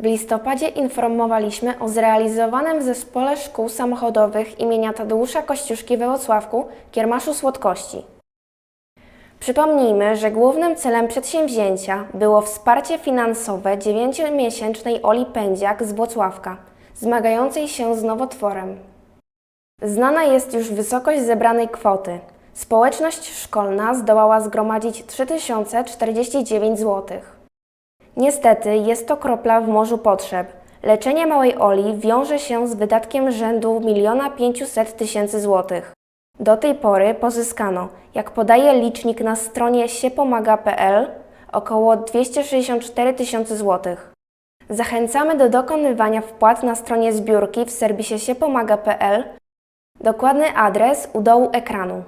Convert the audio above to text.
W listopadzie informowaliśmy o zrealizowanym w Zespole Szkół Samochodowych imienia Tadeusza Kościuszki we Włocławku Kiermaszu Słodkości. Przypomnijmy, że głównym celem przedsięwzięcia było wsparcie finansowe dziewięciomiesięcznej Oli Pędziak z Włocławka, zmagającej się z nowotworem. Znana jest już wysokość zebranej kwoty. Społeczność szkolna zdołała zgromadzić 3049 zł. Niestety jest to kropla w morzu potrzeb. Leczenie małej Oli wiąże się z wydatkiem rzędu 1 500 tysięcy złotych. Do tej pory pozyskano, jak podaje licznik na stronie siepomaga.pl, około 264 tysiące złotych. Zachęcamy do dokonywania wpłat na stronie zbiórki w serwisie siepomaga.pl. Dokładny adres u dołu ekranu.